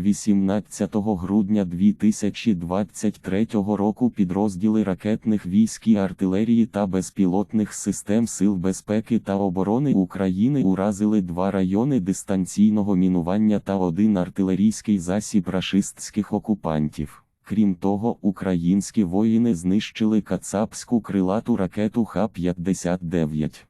18 грудня 2023 року підрозділи ракетних військ і артилерії та безпілотних систем Сил безпеки та оборони України уразили два райони дистанційного мінування та один артилерійський засіб рашистських окупантів. Крім того, українські воїни знищили кацапську крилату ракету Х-59.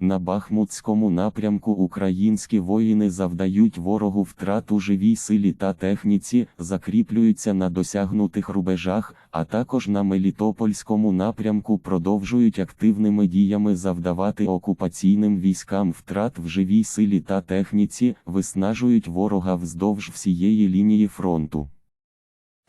На Бахмутському напрямку українські воїни завдають ворогу втрат у живій силі та техніці, закріплюються на досягнутих рубежах, а також на Мелітопольському напрямку продовжують активними діями завдавати окупаційним військам втрат в живій силі та техніці, виснажують ворога вздовж всієї лінії фронту.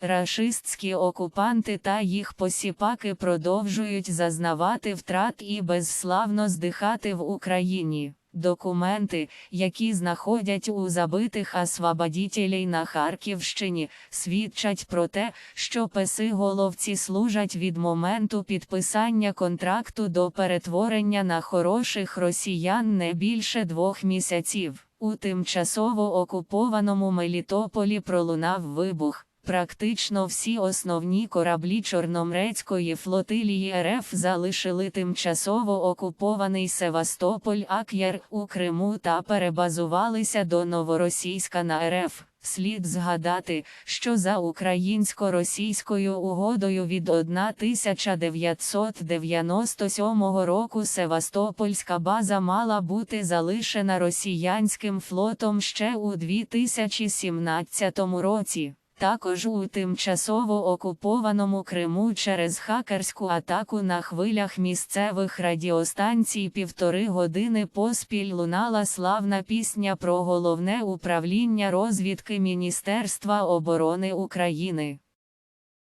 Рашистські окупанти та їх посіпаки продовжують зазнавати втрат і безславно здихати в Україні. Документи, які знаходять у забитих освободітелей на Харківщині, свідчать про те, що песи-головці служать від моменту підписання контракту до перетворення на хороших росіян не більше двох місяців. У тимчасово окупованому Мелітополі пролунав вибух. Практично всі основні кораблі Чорноморецької флотилії РФ залишили тимчасово окупований Севастополь Ак'яр у Криму та перебазувалися до Новоросійська на РФ. Слід згадати, що за українсько-російською угодою від 1997 року Севастопольська база мала бути залишена росіянським флотом ще у 2017 році. Також у тимчасово окупованому Криму через хакерську атаку на хвилях місцевих радіостанцій півтори години поспіль лунала славна пісня про головне управління розвідки Міністерства оборони України.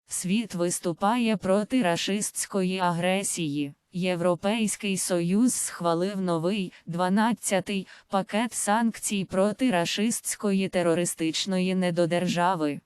Світ виступає проти рашистської агресії. Європейський Союз схвалив новий 12-й пакет санкцій проти рашистської терористичної недодержави.